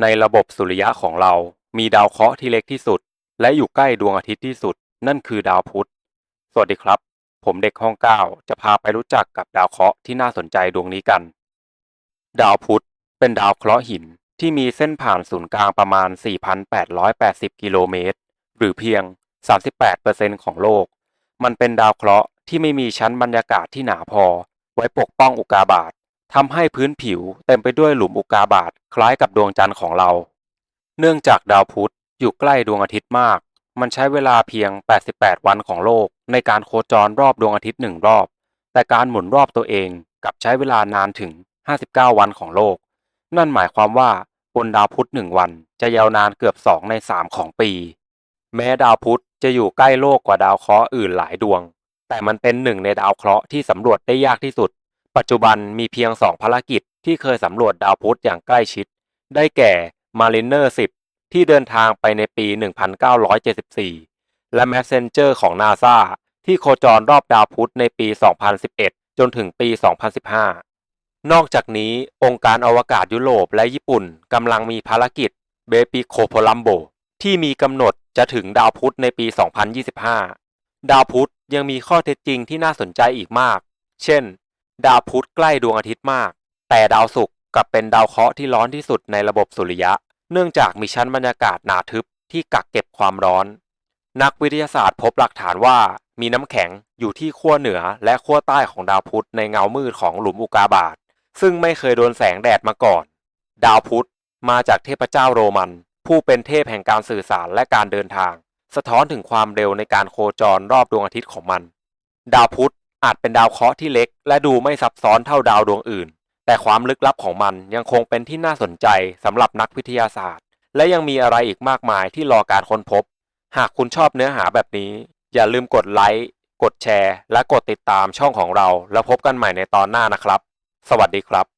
ในระบบสุริยะของเรา มีดาวเคราะห์ที่เล็กที่สุด และอยู่ใกล้ดวงอาทิตย์ที่สุด นั่นคือดาวพุธ สวัสดีครับ ผมเด็กห้องเก้าจะพาไปรู้จักกับดาวเคราะห์ที่น่าสนใจดวงนี้กัน ดาวพุธเป็นดาวเคราะห์หินที่มีเส้นผ่านศูนย์กลางประมาณ 4,880 กิโลเมตร หรือเพียง 38%ของโลก มันเป็นดาวเคราะห์ที่ไม่มีชั้นบรรยากาศที่หนาพอ ไว้ปกป้องอุกาบาต ทำให้พื้นผิวเต็มไปด้วยหลุมอุกกาบาตคล้ายกับดวงจันทร์ของเรา เนื่องจากดาวพุธอยู่ใกล้ดวงอาทิตย์มาก มันใช้เวลาเพียง 88 วันของโลก ในการโคจรรอบดวงอาทิตย์หนึ่งรอบ แต่การหมุนรอบตัวเองกลับใช้เวลานานถึง 59 วันของโลก นั่นหมายความว่าบนดาวพุธหนึ่งวันจะยาวนานเกือบ 2 ใน 3 ของปี แม้ดาวพุธจะอยู่ใกล้โลกกว่าดาวเคราะห์อื่นหลายดวง แต่มันเป็นหนึ่งในดาวเคราะห์ที่สำรวจได้ยากที่สุด ปัจจุบันมีเพียง 2 ภารกิจที่เคยสำรวจดาวพุธอย่างใกล้ชิด ได้แก่ Mariner 10 ที่เดินทางไปในปี 1974 และ Messenger ของ NASA ที่โคจรรอบดาวพุธในปี 2011 จนถึงปี 2015 นอกจากนี้องค์การอวกาศยุโรปและญี่ปุ่นกำลังมีภารกิจเบปิโคโพลัมโบที่มีกำหนดจะถึงดาวพุธในปี 2025 ดาวพุธยังมีข้อเท็จจริงที่น่าสนใจอีกมาก เช่น ดาวพุธใกล้ดวงอาทิตย์มาก แต่ดาวศุกร์กลับเป็นดาวเคราะห์ที่ร้อนที่สุดในระบบสุริยะ เนื่องจากมีชั้นบรรยากาศหนาทึบที่กักเก็บความร้อน นักวิทยาศาสตร์พบหลักฐานว่ามีน้ำแข็งอยู่ที่ขั้วเหนือและขั้วใต้ของดาวพุธในเงามืดของหลุมอุกาบาตซึ่งไม่เคยโดนแสงแดดมาก่อน ดาวพุธมาจากเทพเจ้าโรมัน ผู้เป็นเทพแห่งการสื่อสารและการเดินทาง สะท้อนถึงความเร็วในการโคจรรอบดวงอาทิตย์ของมัน ดาวพุธ อาจเป็นดาวเคราะห์ที่เล็ก และดูไม่ซับซ้อนเท่าดาวดวงอื่น แต่ความลึกลับของมันยังคงเป็นที่น่าสนใจสำหรับนักวิทยาศาสตร์ และยังมีอะไรอีกมากมายที่รอการค้นพบ หากคุณชอบเนื้อหาแบบนี้ อย่าลืมกดไลค์กดแชร์ และกดติดตามช่องของเรา แล้วพบกันใหม่ในตอนหน้านะครับ สวัสดีครับ